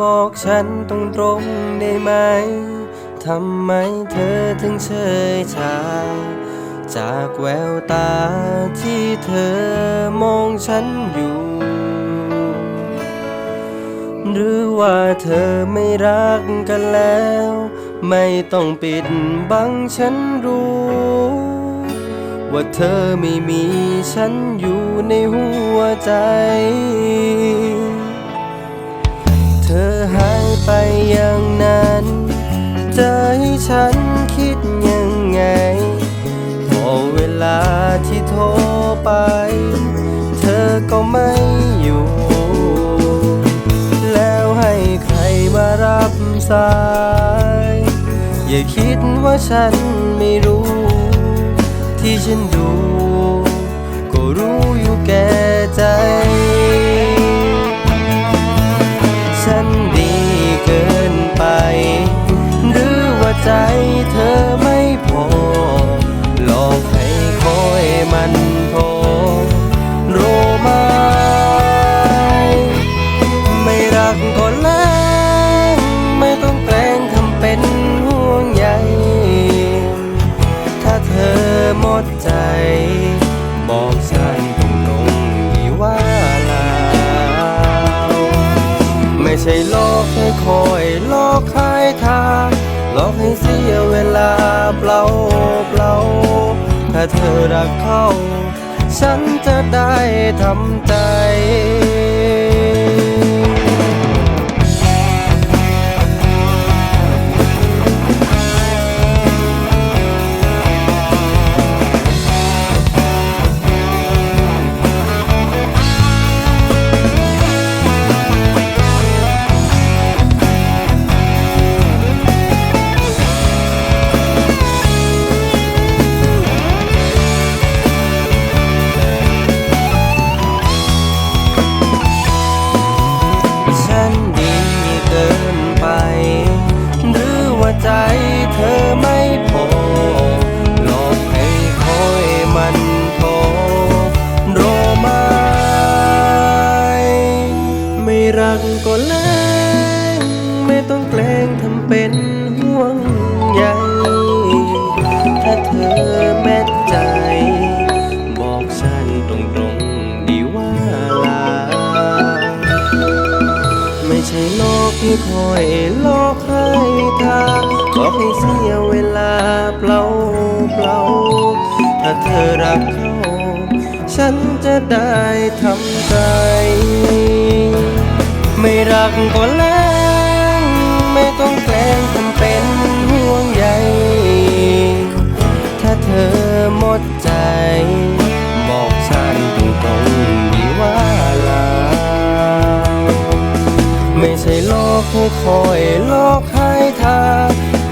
บอกฉันตรงตรงๆได้ไหม ทำไมเธอถึงเฉยชา จากแววตาที่เธอมองฉันอยู่ หรือว่าเธอไม่รักกันแล้ว ไม่ต้องปิดบังฉันรู้ ว่าเธอไม่มีฉันอยู่ในหัวใจ ไปอย่างนั้นจะให้ฉันคิดยังไง พอเวลาที่โทรไป เธอก็ไม่อยู่ แล้วให้ใครมารับสาย อย่าคิดว่าฉันไม่รู้ ที่ฉันดู ก็รู้อยู่แก่ใจ กก็แล้วไม่ต้องแกล้งทำเป็นห่วงใยถ้าเธอหมดใจบอกฉันตรงๆดีว่าลาไม่ใช่ลอกให้คอยลอกขายทาลอกให้เสียเวลาเปล่าเปล่าถ้าเธอรักเขา ฉันจะได้ทำใจ รักก็แล้วไม่ต้องแกล้งทำเป็นห่วงใยถ้าเธอแม้ใจ บอกฉันตรงๆดีว่าลา ไม่ใช่โลกที่คอยลอกให้ทางบอกให้เสียเวลาเปล่าเปล่าถ้าเธอรักเขา ฉันจะได้ทำใจ รักก็แล้วไม่ต้องแกล้งทำเป็นห่วงใยถ้าเธอหมดใจบอกฉันตรงๆดีว่าลาไม่ใช่หลอกให้คอยหลอกให้ทา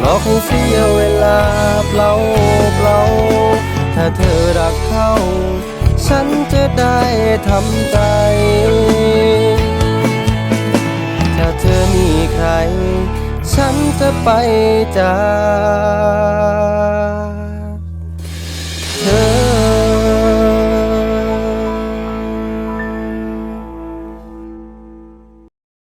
หลอกให้เสียเวลาเปล่าเปล่าถ้าเธอรักเขา ฉันจะได้ทำใจ ฉันจะไปจาก